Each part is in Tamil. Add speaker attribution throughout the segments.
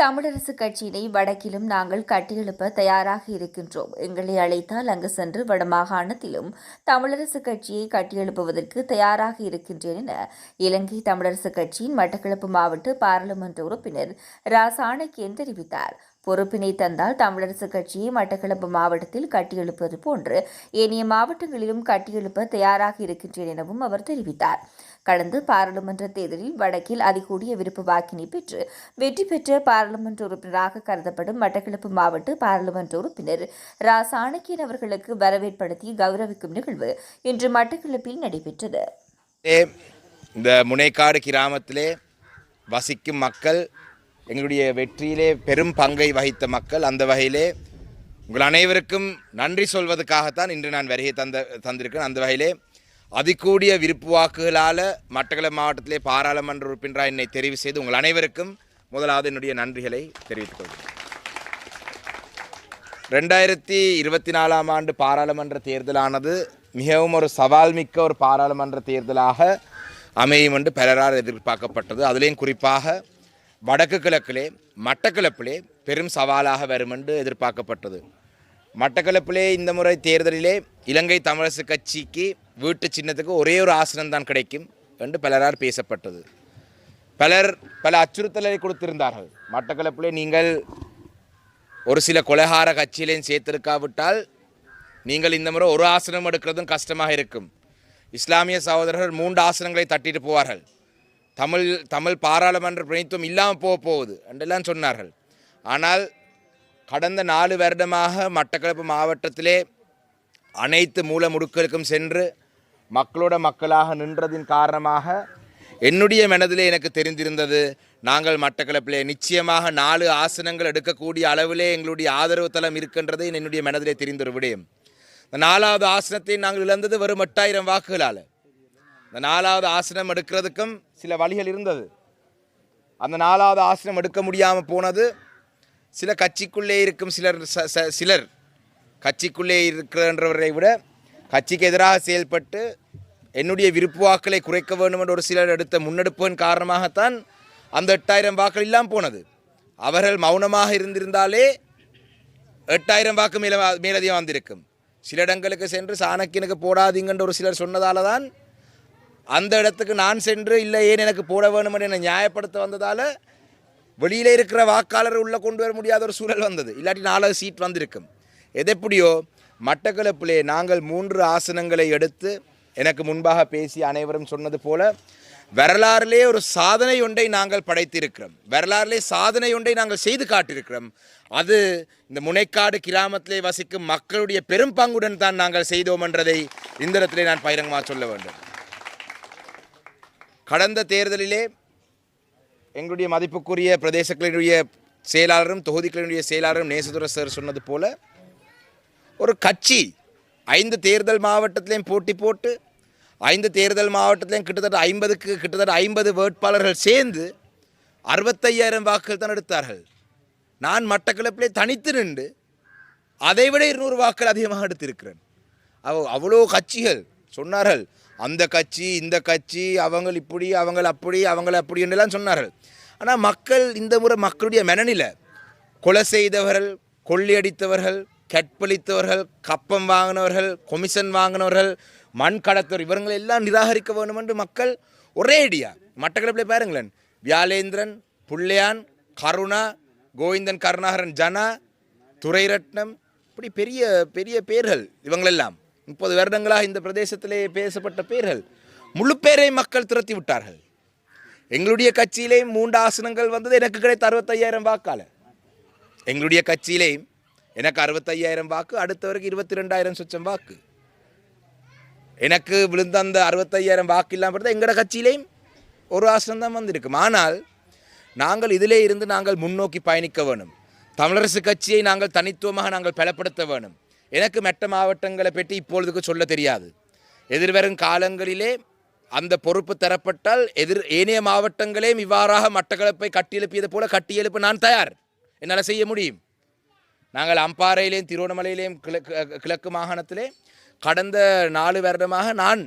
Speaker 1: தமிழரசு கட்சியினை வடக்கிலும் நாங்கள் கட்டியெழுப்ப தயாராக இருக்கின்றோம். எங்களை அழைத்தால் அங்கு சென்று வடமாகாணத்திலும் தமிழரசு கட்சியை கட்டியெழுப்புவதற்கு தயாராக இருக்கின்றேன் என இலங்கை தமிழரசு கட்சியின் மட்டக்களப்பு மாவட்ட பாராளுமன்ற உறுப்பினர் ரா சாணக்கியன் தெரிவித்தார். பொறுப்பினை தந்தால் தமிழரசு கட்சியை மட்டக்களப்பு மாவட்டத்தில் கட்டியெழுப்பது போன்று ஏனைய மாவட்டங்களிலும் கட்டியெழுப்ப தயாராக இருக்கின்றேன் எனவும் அவர் தெரிவித்தார். கடந்த பாராளுமன்ற தேர்தலில் வடக்கில் அதிகூடிய விருப்பு வாக்கினை பெற்று வெற்றி பெற்ற பாராளுமன்ற உறுப்பினராக கருதப்படும் மட்டக்களப்பு மாவட்ட பாராளுமன்ற உறுப்பினர் ரா சாணக்கியன் அவர்களுக்கு வரவேற்படுத்தி கௌரவிக்கும் நிகழ்வு இன்று மட்டக்களப்பில் நடைபெற்றது.
Speaker 2: இந்த முனைக்காடு கிராமத்திலே வசிக்கும் மக்கள் எங்களுடைய வெற்றியிலே பெரும் பங்கை வகித்த மக்கள் அந்த வகையிலே உங்கள் அனைவருக்கும் நன்றி சொல்வதற்காகத்தான் இன்று நான் வருகை தந்த தந்திருக்கேன் அந்த வகையிலே அதிகூடிய விருப்பு வாக்குகளால் மட்டக்களப்பு மாவட்டத்திலே பாராளுமன்ற உறுப்பினராக என்னை தெரிவு செய்து உங்கள் அனைவருக்கும் முதலாவது என்னுடைய நன்றிகளை தெரிவித்துக் கொள்கிறேன். ரெண்டாயிரத்தி இருபத்தி நாலாம் ஆண்டு பாராளுமன்ற தேர்தலானது மிகவும் ஒரு சவால் மிக்க ஒரு பாராளுமன்ற தேர்தலாக அமையும் என்று பலரால் எதிர்பார்க்கப்பட்டது. அதிலேயும் குறிப்பாக வடக்கு கிழக்கிலே மட்டக்கிழப்பிலே பெரும் சவாலாக வரும் என்று எதிர்பார்க்கப்பட்டது. மட்டக்கிழப்பிலே இந்த முறை தேர்தலிலே இலங்கை தமிழரசு கட்சிக்கு வீட்டு சின்னத்துக்கு ஒரே ஒரு ஆசனம் தான் கிடைக்கும் என்று பலரால் பேசப்பட்டது. பலர் பல அச்சுறுத்தலை கொடுத்திருந்தார்கள். மட்டக்களப்பிலே நீங்கள் ஒரு சில கொலைகார கட்சியிலையும் சேர்த்திருக்காவிட்டால் நீங்கள் இந்த முறை ஒரு ஆசனம் எடுக்கிறதும் கஷ்டமாக இருக்கும். இஸ்லாமிய சகோதரர்கள் மூன்று ஆசனங்களை தட்டிட்டு போவார்கள். தமிழ் தமிழ் பாராளுமன்ற பிரதித்துவம் இல்லாமல் போக போகுது என்றெல்லாம் சொன்னார்கள். ஆனால் கடந்த நாலு வருடமாக மட்டக்களப்பு மாவட்டத்திலே அனைத்து மூல முடுக்களுக்கும் சென்று மக்களோட மக்களாக நின்றதின் காரணமாக என்னுடைய மனதிலே எனக்கு தெரிந்திருந்தது. நாங்கள் மட்டக்களப்பிலே நிச்சயமாக நாலு ஆசனங்கள் எடுக்கக்கூடிய அளவிலே எங்களுடைய ஆதரவு தளம் இருக்கின்றது என்னுடைய மனதிலே தெரிந்த ஒரு விடயம் இந்த நாலாவது ஆசனத்தை நாங்கள் இழந்தது வெறும் எட்டாயிரம் வாக்குகளால். இந்த நாலாவது ஆசனம் எடுக்கிறதுக்கும் சில வழிகள் இருந்தது. அந்த நாலாவது ஆசனம் எடுக்க முடியாமல் போனது. சில கட்சிக்குள்ளே இருக்கும் சிலர் ச- ச- சிலர் கட்சிக்குள்ளே இருக்கிறன்றவரை விட கட்சிக்கு எதிராக செயல்பட்டு என்னுடைய விருப்பு வாக்களை குறைக்க வேண்டும் என்ற ஒரு சிலர் எடுத்த முன்னெடுப்பின் காரணமாகத்தான் அந்த எட்டாயிரம் வாக்கள் இல்லாமல் போனது. அவர்கள் மௌனமாக இருந்திருந்தாலே எட்டாயிரம் வாக்கு மேல மேலதிகம் வந்திருக்கும். சில இடங்களுக்கு சென்று சாணக்கியனுக்கு போடாதீங்கன்ற ஒரு சிலர் சொன்னதால தான் அந்த இடத்துக்கு நான் சென்று இல்லை ஏன் எனக்கு போட வேணும் என்னை நியாயப்படுத்த வந்ததால் வெளியில் இருக்கிற வாக்காளர் உள்ளே கொண்டு வர முடியாத ஒரு சூழல் வந்தது. இல்லாட்டி நாலாவது சீட் வந்திருக்கும். எதெப்படியோ மட்டக்களப்பிலே நாங்கள் மூன்று ஆசனங்களை எடுத்து எனக்கு முன்பாக பேசி அனைவரும் சொன்னது போல வரலாறிலே ஒரு சாதனை ஒன்றை நாங்கள் படைத்திருக்கிறோம். வரலாறிலே சாதனை ஒன்றை நாங்கள் செய்து காட்டியிருக்கிறோம். அது இந்த முனைக்காடு கிராமத்திலே வசிக்கும் மக்களுடைய பெரும் பங்குடன் தான் நாங்கள் செய்தோம் என்றதை இந்த இடத்திலே நான் பகிரங்கமாக சொல்ல வேண்டும். கடந்த தேர்தலிலே எங்களுடைய மதிப்புக்குரிய பிரதேசங்களினுடைய செயலாளரும் தொகுதிகளினுடைய செயலாளரும் நேசதுர சார் சொன்னது போல ஒரு கட்சி ஐந்து தேர்தல் மாவட்டத்திலையும் போட்டி போட்டு ஐந்து தேர்தல் மாவட்டத்திலையும் கிட்டத்தட்ட ஐம்பதுக்கு கிட்டத்தட்ட ஐம்பது வேட்பாளர்கள் சேர்ந்து அறுபத்தையாயிரம் வாக்குகள் தான் எடுத்தார்கள். நான் மட்டக்களப்பிலே தனித்து நின்று அதை விட இருநூறு வாக்குகள் அதிகமாக எடுத்திருக்கிறேன். அவ அவ்வளோ கட்சிகள் சொன்னார்கள் அந்த கட்சி இந்த கட்சி அவங்க இப்படி அவங்க அப்படி அவங்க அப்படி என்றெல்லாம் சொன்னார்கள். ஆனால் மக்கள் இந்த முறை மக்களுடைய மனநிலை கொலை செய்தவர்கள் கொள்ளையடித்தவர்கள் கற்பழித்தவர்கள் கப்பம் வாங்கினவர்கள் கொமிஷன் வாங்கினவர்கள் மண் கடத்தவர் இவங்களை எல்லாம் நிராகரிக்க வேண்டும் என்று மக்கள் ஒரே ஐடியா மட்டக்களப்பில் பாருங்களேன். வியாலேந்திரன் புள்ளையான் கருணா கோவிந்தன் கருணாகரன் ஜனா துரைரட்னம் இப்படி பெரிய பெரிய பேர்கள் இவங்களெல்லாம். முப்பது வருடங்களாக இந்த பிரதேசத்திலே பேசப்பட்ட பேர்கள். முழு பேரை மக்கள் துரத்தி விட்டார்கள். எங்களுடைய கட்சியிலே மூன்று ஆசனங்கள் வந்தது. எனக்கு கிடைத்த அறுபத்தையாயிரம் வாக்கால எங்களுடைய கட்சியிலேயும் எனக்கு அறுபத்தையாயிரம் வாக்கு அடுத்தவருக்கு இருபத்தி ரெண்டாயிரம் சொச்சம் வாக்கு. எனக்கு விழுந்த அந்த அறுபத்தையாயிரம் வாக்கு இல்லாமல் இருந்தால் எங்களோட கட்சியிலேயும் ஒரு ஆசனம்தான் வந்திருக்கும். ஆனால் நாங்கள் இதிலே இருந்து நாங்கள் முன்னோக்கி பயணிக்க வேணும். தமிழரசு கட்சியை நாங்கள் தனித்துவமாக நாங்கள் பலப்படுத்த வேணும். எனக்கு மெட்ட மாவட்டங்களை பற்றி இப்பொழுதுக்கு சொல்ல தெரியாது. எதிர்வரும் காலங்களிலே அந்த பொறுப்பு தரப்பட்டால் எதிர் ஏனைய மாவட்டங்களையும் இவ்வாறாக மட்டக்களப்பை கட்டியெழுப்பியது போல கட்டியெழுப்ப நான் தயார். என்னால் செய்ய முடியும். நாங்கள் அம்பாறையிலேயும் திருவண்ணாமலையிலேயும் கிழக்கு கிழக்கு மாகாணத்திலே கடந்த நாலு வருடமாக நான்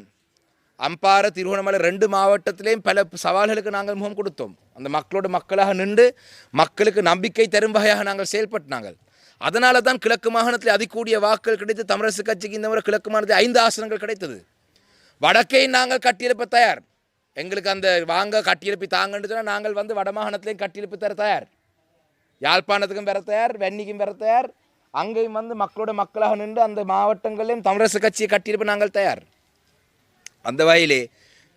Speaker 2: அம்பாறை திருவண்ணாமலை ரெண்டு மாவட்டத்திலேயும் பல சவால்களுக்கு நாங்கள் முகம் கொடுத்தோம். அந்த மக்களோட மக்களாக நின்று மக்களுக்கு நம்பிக்கை தரும் வகையாக நாங்கள் செயல்பட்டினாங்கள் அதனால தான் கிழக்கு மாகாணத்தில் அதிகூடிய வாக்குகள் கிடைத்து தமிழரசு கட்சிக்கு இந்த முறை கிழக்கு மாகாணத்தில் ஐந்து ஆசனங்கள் கிடைத்தது. வடக்கை நாங்கள் கட்டியெழுப்ப தயார். எங்களுக்கு அந்த வாங்க கட்டியெழுப்பி தாங்கன்னு சொன்னால் நாங்கள் வந்து வடமாகாணத்திலையும் கட்டியெழுப்பி தர தயார். யாழ்ப்பாணத்துக்கும் பெற தயார் வெண்ணிக்கும் பெற தயார். அங்கேயும் வந்து மக்களோட மக்களாக நின்று அந்த மாவட்டங்களிலும் தமிழரசு கட்சியை கட்டியிருப்ப நாங்கள் தயார். அந்த வகையிலே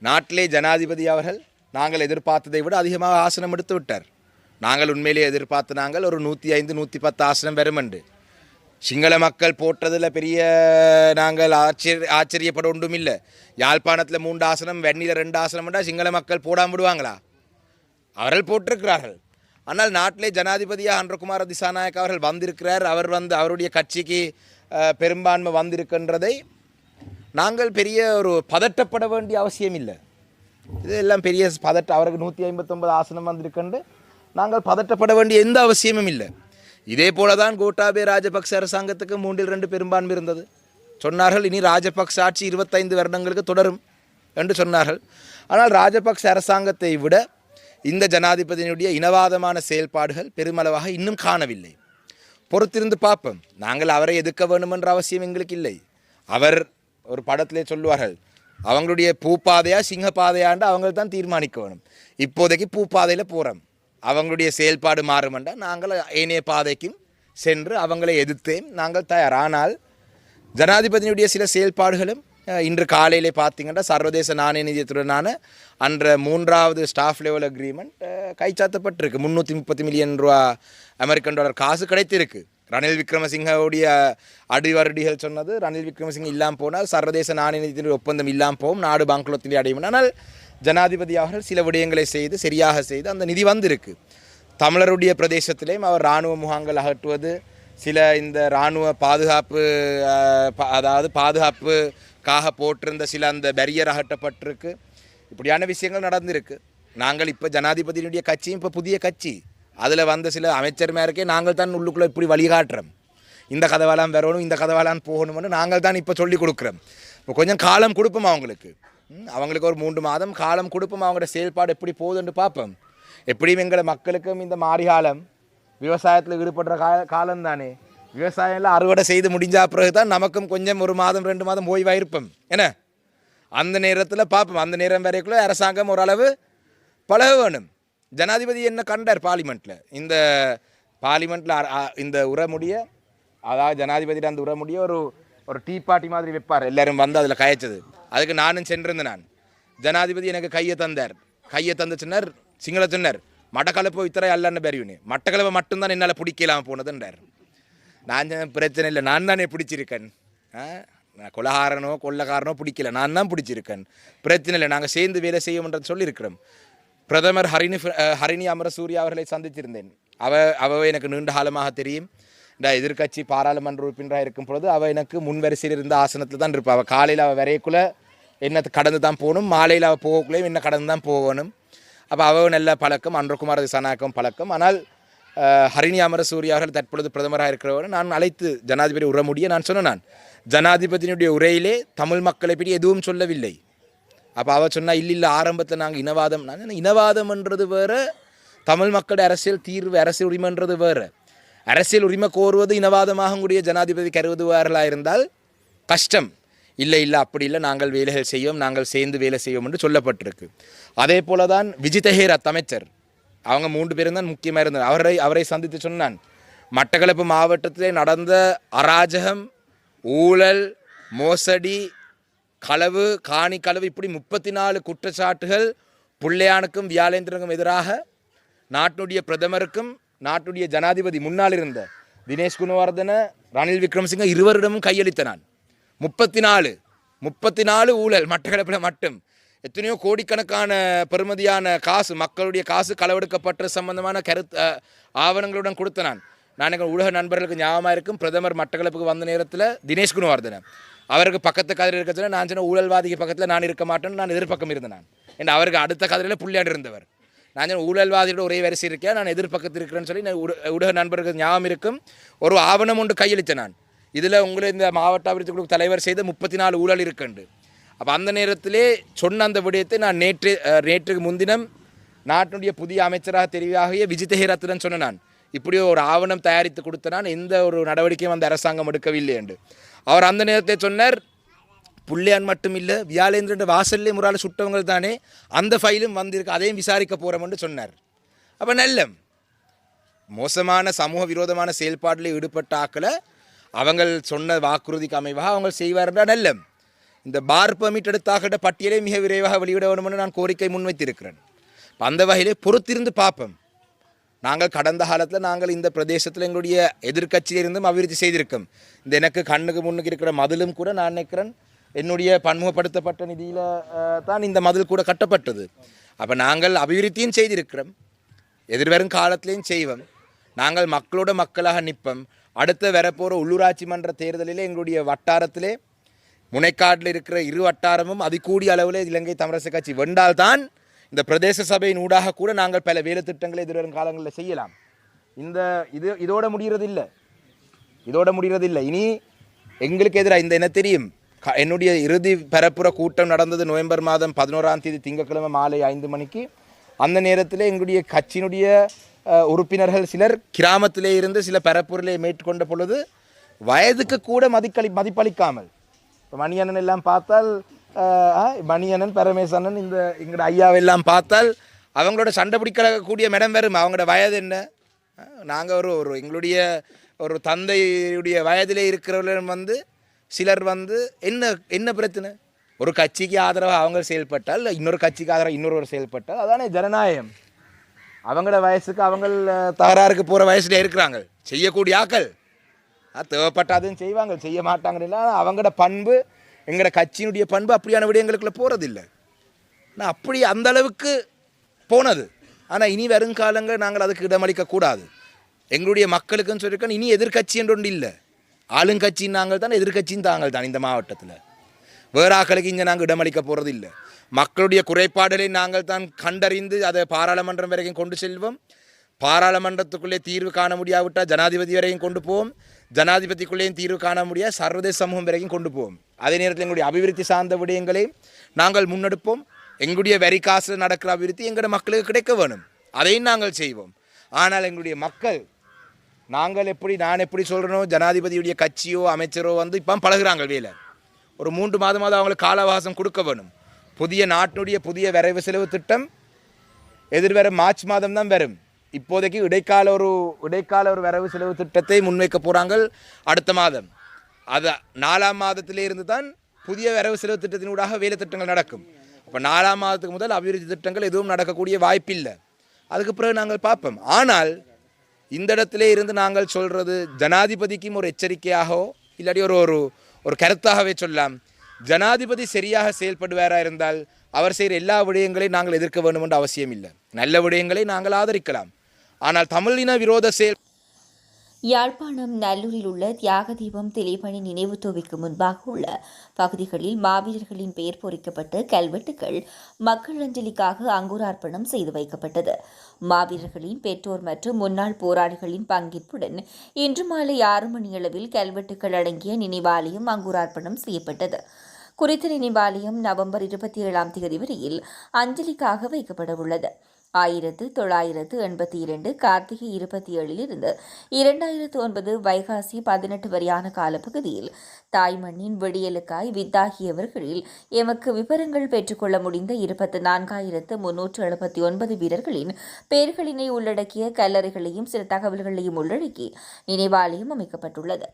Speaker 2: நாட்டிலே ஜனாதிபதி அவர்கள் நாங்கள் எதிர்பார்த்ததை விட அதிகமாக ஆசனம் எடுத்து விட்டார். நாங்கள் உண்மையிலே எதிர்பார்த்த நாங்கள் ஒரு நூற்றி ஐந்து நூற்றி பத்து ஆசனம் வரும் என்று. சிங்கள மக்கள் போட்டதில் பெரிய நாங்கள் ஆச்சரிய ஆச்சரியப்பட ஒன்றும் இல்லை யாழ்ப்பாணத்தில் மூன்று ஆசனம் வெண்ணில ரெண்டு ஆசனம்டா சிங்கள மக்கள் போடாம விடுவாங்களா? அவர்கள் போட்டிருக்கிறார்கள். ஆனால் நாட்டிலே ஜனாதிபதியாக அன்றகுமார திசாநாயக் அவர்கள் வந்திருக்கிறார். அவர் வந்து அவருடைய கட்சிக்கு பெரும்பான்மை வந்திருக்கின்றதை நாங்கள் பெரிய ஒரு பதட்டப்பட வேண்டிய அவசியம் இல்லை. இது எல்லாம் பெரிய பதட்ட அவருக்கு நூற்றி ஐம்பத்தொன்பது ஆசனம் வந்திருக்கின்ற நாங்கள் பதட்டப்பட வேண்டிய எந்த அவசியமும் இல்லை. இதே போல தான் கோட்டாபே ராஜபக்ச அரசாங்கத்துக்கு மூன்றில் ரெண்டு பெரும்பான்மை இருந்தது. சொன்னார்கள் இனி ராஜபக்ச ஆட்சி இருபத்தைந்து வருடங்களுக்கு தொடரும் என்று சொன்னார்கள். ஆனால் ராஜபக்ச அரசாங்கத்தை விட இந்த ஜனாதிபதியினுடைய இனவாதமான செயல்பாடுகள் பெருமளவாக இன்னும் காணவில்லை. பொறுத்திருந்து பார்ப்போம். நாங்கள் அவரை எதிர்க்க வேண்டும் என்ற அவசியம் எங்களுக்கு இல்லை. அவர் ஒரு படத்திலே சொல்லுவார்கள் அவங்களுடைய பூப்பாதையா சிங்கப்பாதையாண்டு அவங்க தான் தீர்மானிக்க வேணும். இப்போதைக்கு பூப்பாதையில் போகிறோம் அவங்களுடைய செயல்பாடு மாறுமெண்டா நாங்கள் ஏனைய பாதைக்கும் சென்று அவங்களை எதிர்த்தேன். நாங்கள் தயார். ஆனால் ஜனாதிபதியினுடைய சில செயல்பாடுகளும் இன்று காலையிலே பார்த்தீங்கன்னா சர்வதேச நாணய நிதியத்துடனான அன்ற மூன்றாவது ஸ்டாஃப் லெவல் அக்ரிமெண்ட் கைச்சாத்தப்பட்டிருக்கு. முந்நூற்றி முப்பத்தி மில்லியன் ரூபா அமெரிக்கன் டாலர் காசு கிடைத்திருக்கு. ரணில் விக்ரமசிங்கவுடைய அடிவருடிகள் சொன்னது ரணில் விக்ரமசிங்க இல்லாமல் போனால் சர்வதேச நாணய நிதியத்தினுடைய ஒப்பந்தம் இல்லாமல் போகும் நாடு பாங்குலத்திலே அடையும். ஆனால் ஜனாதிபதி அவர்கள் சில விடயங்களை செய்து சரியாக செய்து அந்த நிதி வந்திருக்கு. தமிழருடைய பிரதேசத்திலேயும் அவர் இராணுவ முகாங்கள் அகற்றுவது சில இந்த இராணுவ பாதுகாப்பு அதாவது பாதுகாப்புக்காக போட்டிருந்த சில அந்த பேரியர் அகற்றப்பட்டிருக்கு. இப்படியான விஷயங்கள் நடந்திருக்கு. நாங்கள் இப்போ ஜனாதிபதியினுடைய கட்சியும் இப்போ புதிய கட்சி. அதில் வந்த சில அமைச்சர்மாருக்கே நாங்கள் தான் உள்ளுக்குள்ளே இப்படி வழிகாட்டுறோம். இந்த கதவாலாம் வரணும் இந்த கதவாலாம் போகணும்னு நாங்கள் தான் இப்போ சொல்லி கொடுக்குறோம். இப்போ கொஞ்சம் காலம் கொடுப்போம் அவங்களுக்கு? ம், அவங்களுக்கு ஒரு மூன்று மாதம் காலம் கொடுப்போம்? அவங்களோட செயல்பாடு எப்படி போகுதுன்னு பார்ப்போம். எப்படியும் எங்களை மக்களுக்கும் இந்த மாரிகாலம் விவசாயத்தில் ஈடுபடுற கா காலம் தானே விவசாயம்லாம் அறுவடை செய்து முடிஞ்ச பிறகு தான் நமக்கும் கொஞ்சம் ஒரு மாதம் ரெண்டு மாதம் ஓய்வாக இருப்போம் என்ன? அந்த நேரத்தில் பார்ப்போம். அந்த நேரம் வரைக்குள்ள அரசாங்கம் ஓரளவு பழக வேணும். ஜனாதிபதி என்ன கண்டார் பார்லிமெண்ட்டில் இந்த பார்லிமெண்ட்டில் இந்த உரமுடிய அதாவது ஜனாதிபதியில் அந்த உரமுடிய ஒரு ஒரு டீ பார்ட்டி மாதிரி வைப்பார். எல்லோரும் வந்து அதில் கயச்சது. அதுக்கு நானும் சென்றிருந்தேன் நான். ஜனாதிபதி எனக்கு கையை தந்தார். கையை தந்த சொன்னார் சிங்கள சொன்னார். மட்டக்களப்பு இத்தரை அல்லன்னு பெரியவனு மட்டக்களப்பை மட்டும்தான் என்னால் பிடிக்கலாம் போனதுன்றார் நான் பிரச்சனை இல்லை நான் தானே பிடிச்சிருக்கேன் ஆ நான் கொலகாரனோ கொள்ளக்காரனோ பிடிக்கல நான் தான் பிடிச்சிருக்கேன் பிரச்சனை இல்லை நாங்கள் சேர்ந்து வேலை செய்வோம்ன்றது சொல்லியிருக்கிறோம் பிரதமர் ஹரிணி ஃப்ர- அஹ், ஹரிணி அமரசூரியா அவர்களை சந்திச்சிருந்தேன் அவ அவ எனக்கு நீண்ட காலமாக தெரியும் இந்த எதிர்க்கட்சி பாராளுமன்ற உறுப்பினராக இருக்கும் பொழுது அவள் எனக்கு முன்வரிசையில் இருந்த ஆசனத்தில் தான் இருப்பாள் அவள் காலையில் அவள் வரையக்குள்ளே என்ன கடந்து தான் போகணும் மாலையில் அவள் போகக்குள்ளேயும் என்ன கடந்து தான் போகணும் அப்போ அவ நல்ல பழக்கம் அன்றகுமார் திசாநாயக்கம் பழக்கம். ஆனால் ஹரிணி அமர சூரிய அவர்கள் தற்பொழுது பிரதமராக இருக்கிறவர். நான் அழைத்து ஜனாதிபதி உற முடிய நான் சொன்னேன் நான். ஜனாதிபதியினுடைய உரையிலே தமிழ் மக்களை பற்றி எதுவும் சொல்லவில்லை. அப்போ அவள் சொன்னால் இல்லை இல்லை ஆரம்பத்தில் நாங்கள் இனவாதம். நான் இனவாதம்ன்றது வேறு தமிழ் மக்கள் அரசியல் தீர்வு அரசியல் உரிமைன்றது வேறு. அரசியல் உரிமை கோருவது இனவாதமாக கூடிய ஜனாதிபதி கருதுவார்களாக இருந்தால் கஷ்டம். இல்லை இல்லை அப்படி இல்லை நாங்கள் வேலைகள் செய்வோம் நாங்கள் சேர்ந்து வேலை செய்வோம் என்று சொல்லப்பட்டிருக்கு. அதே போல தான் விஜிதஹேரத் அமைச்சர் அவங்க மூன்று பேரும் தான் முக்கியமாக இருந்தார் அவரை அவரை சந்தித்து சொன்னான் மட்டக்களப்பு மாவட்டத்திலே நடந்த அராஜகம் ஊழல் மோசடி களவு காணி களவு இப்படி முப்பத்தி நாலு குற்றச்சாட்டுகள் புள்ளையானுக்கும் வியாழேந்திரனுக்கும் எதிராக நாட்டுடைய பிரதமருக்கும் நாட்டுடைய ஜனாதிபதி முன்னால் இருந்த தினேஷ் குணவர்தன ரணில் விக்ரமசிங்க இருவரிடமும் கையளித்த நான் முப்பத்தி நாலு முப்பத்தி நாலு ஊழல் மட்டக்களப்பில் மட்டும். எத்தனையோ கோடிக்கணக்கான பெருமதியான காசு மக்களுடைய காசு களவெடுக்கப்பட்ட சம்பந்தமான கருத்து ஆவணங்களுடன் கொடுத்த நான். நான் எங்கள் ஊடக நண்பர்களுக்கு ஞாபகமாக இருக்கும். பிரதமர் மட்டக்களப்புக்கு வந்த நேரத்தில் தினேஷ் குணவர்தன. அவருக்கு பக்கத்து கதிரில் இருக்கிறதுல நான் சொன்ன ஊழல்வாதிக்கு பக்கத்தில் நான் இருக்க மாட்டேன்னு நான் எதிர்பக்கம் இருந்தேன் நான். என் அவருக்கு அடுத்த கதிரில் புள்ளியாண்டு இருந்தவர். நான் சொன்ன ஊழல்வாதியோட ஒரே வரிசை இருக்கேன் நான் எதிர்பக்கத்தில் இருக்கிறேன்னு சொல்லி நான் ஊடக நண்பர்களுக்கு ஞாபகம் இருக்கும். ஒரு ஆவணம் ஒன்று கையளித்தேன் நான். இதில் உங்களை இந்த மாவட்ட அபிவிருத்தி குழு தலைவர் செய்த முப்பத்தி நாலு ஊழல் இருக்குண்டு. அப்போ அந்த நேரத்திலே சொன்ன அந்த விடயத்தை நான் நேற்று நேற்றுக்கு முன்தினம் நாட்டினுடைய புதிய அமைச்சராக தெரிவாகிய விஜித ஹேரத்துடன் சொன்ன நான். இப்படி ஒரு ஆவணம் தயாரித்து கொடுத்த நான் எந்த ஒரு நடவடிக்கையும் அந்த அரசாங்கம் எடுக்கவில்லை என்று. அவர் அந்த நேரத்தை சொன்னார் புள்ளையான் மட்டும் இல்லை வியாழேந்திரன் வாசல்லே முறால் சுட்டவங்க தானே அந்த ஃபைலும் வந்திருக்கு அதையும் விசாரிக்க போகிறோம்னு சொன்னார். அப்போ நல்லம் மோசமான சமூக விரோதமான செயல்பாட்டில் ஈடுபட்ட ஆக்களை அவங்கள் சொன்ன வாக்குறுதிக்கு அமைவாக அவங்க செய்வார்கள் நல்ல. இந்த பார் பர்மிட் எடுத்தாக்கிட்ட பட்டியலை மிக விரைவாக வெளியிட வேண்டும்னு நான் கோரிக்கை முன்வைத்திருக்கிறேன். அந்த வகையிலே பொறுத்திருந்து பார்ப்போம். நாங்கள் கடந்த காலத்தில் நாங்கள் இந்த பிரதேசத்தில் எங்களுடைய எதிர்கட்சியிலிருந்தும் அபிவிருத்தி செய்திருக்கோம். இந்த எனக்கு கண்ணுக்கு முன்னுக்கு இருக்கிற மதிலும் கூட நான் நினைக்கிறேன் என்னுடைய பன்முகப்படுத்தப்பட்ட நிதியில் தான் இந்த மதில் கூட கட்டப்பட்டது. அப்போ நாங்கள் அபிவிருத்தியும் செய்திருக்கிறோம். எதிர்வரும் காலத்திலையும் செய்வோம். நாங்கள் மக்களோட மக்களாக நிற்போம். அடுத்த வரப்போகிற உள்ளூராட்சி மன்ற தேர்தலில் எங்களுடைய வட்டாரத்திலே முனைக்காட்டில் இருக்கிற இரு வட்டாரமும் அதிகூடிய அளவில் இலங்கை தமிழரசு கட்சி வென்றால்தான் இந்த பிரதேச சபையின் ஊடாக கூட நாங்கள் பல வேலை திட்டங்களை எதிர்வரும் காலங்களில் செய்யலாம். இந்த இது இதோட முடிகிறதில்லை. இதோட முடிகிறது இல்லை இனி எங்களுக்கு எதிராக இந்த என்ன தெரியும்? க- என்னுடைய இறுதி பரப்புற கூட்டம் நடந்தது நவம்பர் மாதம் பதினோராம் தேதி திங்கட்கிழமை மாலை ஐந்து மணிக்கு. அந்த நேரத்தில் எங்களுடைய கட்சியினுடைய உறுப்பினர்கள் சிலர் கிராமத்திலே இருந்து சில பரப்புரையை மேற்கொண்ட பொழுது வயதுக்கு கூட மதிக்களி மதிப்பளிக்காமல். இப்போ மணியண்ணன் எல்லாம் பார்த்தால் மணியண்ணன் பரமேசண்ணன் இந்த எங்களோட ஐயாவெல்லாம் பார்த்தால் அவங்களோட சண்டை பிடிக்கக்கூடிய மேடம் வரும் அவங்களோட வயது என்ன? நாங்கள் ஒரு ஒரு எங்களுடைய ஒரு தந்தையுடைய வயதிலே இருக்கிறவர்கள் வந்து சிலர் வந்து என்ன என்ன பிரச்சனை? ஒரு கட்சிக்கு ஆதரவாக அவங்க செயல்பட்டால் இன்னொரு கட்சிக்கு ஆதரவாக இன்னொருவர் செயல்பட்டால் அதானே ஜனநாயகம். அவங்களோட வயசுக்கு அவங்க தகராறுக்கு போகிற வயசுல இருக்கிறாங்க. செய்யக்கூடிய ஆக்கள். அது தேவைப்பட்டாதுன்னு செய்வாங்க. செய்ய மாட்டாங்கன்னா அவங்களோட பண்பு எங்களோட கட்சியினுடைய பண்பு அப்படியான விடயங்களுக்குள்ள போகிறதில்ல நான் அப்படி அந்த அளவுக்கு போனது. ஆனால் இனி வருங்காலங்கள் நாங்கள் அதுக்கு இடமளிக்கக்கூடாது எங்களுடைய மக்களுக்குன்னு சொல்லியிருக்கோம் இனி எதிர்க்கட்சி என்று ஒன்று இல்லை. ஆளுங்கட்சின்னு நாங்கள் தான் எதிர்கட்சின்னு தாங்கள் தான் இந்த மாவட்டத்தில். வேற ஆக்களுக்கு இங்கே நாங்கள் இடமளிக்க போகிறது இல்லை மக்களுடைய குறைபாடுகளை நாங்கள் தான் கண்டறிந்து அதை பாராளுமன்றம் வரைக்கும் கொண்டு செல்வோம். பாராளுமன்றத்துக்குள்ளே தீர்வு காண முடியாவிட்டால் ஜனாதிபதி வரையும் கொண்டு போவோம். ஜனாதிபதிக்குள்ளேயும் தீர்வு காண முடியாது சர்வதேச சமூகம் வரைக்கும் கொண்டு போவோம். அதே நேரத்தில் எங்களுடைய அபிவிருத்தி சார்ந்த விடயங்களை நாங்கள் முன்னெடுப்போம். எங்களுடைய வரி காசு நடக்கிற அபிவிருத்தி எங்களுடைய மக்களுக்கு கிடைக்க வேணும். அதையும் நாங்கள் செய்வோம். ஆனால் எங்களுடைய மக்கள் நாங்கள் எப்படி நான் எப்படி சொல்கிறனோ ஜனாதிபதியுடைய கட்சியோ அமைச்சரோ வந்து இப்போ பழகிறாங்க வேலை. ஒரு மூன்று மாதமாவது அவங்களுக்கு கால அவகாசம் கொடுக்க வேணும். புதிய நாட்டினுடைய புதிய வரைவு செலவு திட்டம் எதிர்வரும் மார்ச் மாதம் தான் வரும். இப்போதைக்கு இடைக்கால ஒரு இடைக்கால ஒரு வரவு செலவு திட்டத்தை முன்வைக்க போகிறாங்க அடுத்த மாதம். அது நாலாம் மாதத்திலே இருந்து தான் புதிய வரவு செலவு திட்டத்தினூடாக வேலை திட்டங்கள் நடக்கும். அப்போ நாலாம் மாதத்துக்கு முதல் அபிவிருத்தி திட்டங்கள் எதுவும் நடக்கக்கூடிய வாய்ப்பில்லை. அதுக்கு பிறகு நாங்கள் பார்ப்போம். ஆனால் இந்த இடத்திலே இருந்து நாங்கள் சொல்கிறது ஜனாதிபதிக்கும் ஒரு எச்சரிக்கையாகவோ இல்லாட்டி ஒரு ஒரு ஒரு கருத்தாகவே சொல்லலாம். ஜனாதிபதி சரியாக செயல்படுவாரா இருந்தால் அவர் செய்கிற எல்லா விடயங்களையும் நாங்கள் எதிர்க்க வேண்டும் என்ற அவசியம் இல்லை. நல்ல விடயங்களை நாங்கள் ஆதரிக்கலாம். ஆனால் தமிழின விரோத செயல்
Speaker 1: யாழ்ப்பாணம் நல்லூரில் உள்ள தியாக தீபம் நினைவு தூவிக்கு முன்பாக உள்ள பகுதிகளில் மாவீரர்களின் பெயர் பொறிக்கப்பட்டு கல்வெட்டுகள் மக்கள் அஞ்சலிக்காக அங்குரார்ப்பணம் செய்து வைக்கப்பட்டது. மாவீரர்களின் பெற்றோர் மற்றும் முன்னாள் போராளிகளின் பங்கேற்புடன் இன்று மாலை ஆறு மணியளவில் கல்வெட்டுகள் அடங்கிய நினைவாலயம் அங்குரார்ப்பணம் செய்யப்பட்டது. குறித்த நினைவாலயம் நவம்பர் இருபத்தி ஏழாம் தேதி வரையில் அஞ்சலிக்காக வைக்கப்பட உள்ளது ஆயிரத்து தொள்ளாயிரத்து எண்பத்தி இரண்டு கார்த்திகை இருபத்தி ஏழிலிருந்து இரண்டாயிரத்து ஒன்பது வைகாசி பதினெட்டு வரையான காலப்பகுதியில் தாய்மண்ணின் விடியலுக்காய் வித்தாகியவர்களில் எமக்கு விவரங்கள் பெற்றுக்கொள்ள முடிந்த இருபத்தி நான்காயிரத்து முன்னூற்று எழுபத்தி ஒன்பது வீரர்களின் பெயர்களினை உள்ளடக்கிய கல்லறைகளையும் சில தகவல்களையும் உள்ளடக்கி நினைவாலயம் அமைக்கப்பட்டுள்ளது.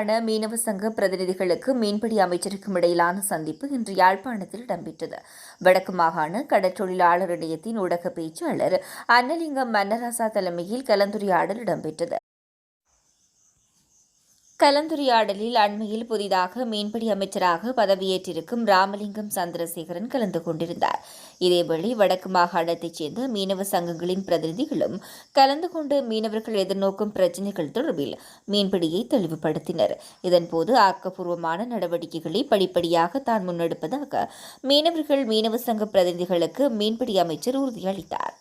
Speaker 1: யாழ்ப்பாண மீனவ சங்க பிரதிநிதிகளுக்கு மீன்பிடி அமைச்சருக்கும் இடையிலான சந்திப்பு இன்று யாழ்ப்பாணத்தில் இடம்பெற்றது. வடக்கு மாகாண கடற்றொழிலாளர் இணையத்தின் ஊடக பேச்சாளர் அன்னலிங்கம் மன்னராசா தலைமையில் கலந்துரையாடல் இடம்பெற்றது. கலந்துரையாடலில் அண்மையில் புதிதாக மீன்பிடி அமைச்சராக பதவியேற்றிருக்கும் ராமலிங்கம் சந்திரசேகரன் கலந்து கொண்டிருந்தார். இதேவேளை வடக்கு மாகாணத்தைச் சேர்ந்த மீனவ சங்கங்களின் பிரதிநிதிகளும் கலந்து கொண்டு மீனவர்கள் எதிர்நோக்கும் பிரச்சினைகள் தொடர்பில் மீன்பிடியை தெளிவுபடுத்தினர். இதன்போது ஆக்கப்பூர்வமான நடவடிக்கைகளை படிப்படியாக தான் முன்னெடுப்பதாக மீனவர்கள் மீனவ சங்க பிரதிநிதிகளுக்கு மீன்பிடி அமைச்சர் உறுதியளித்தார்.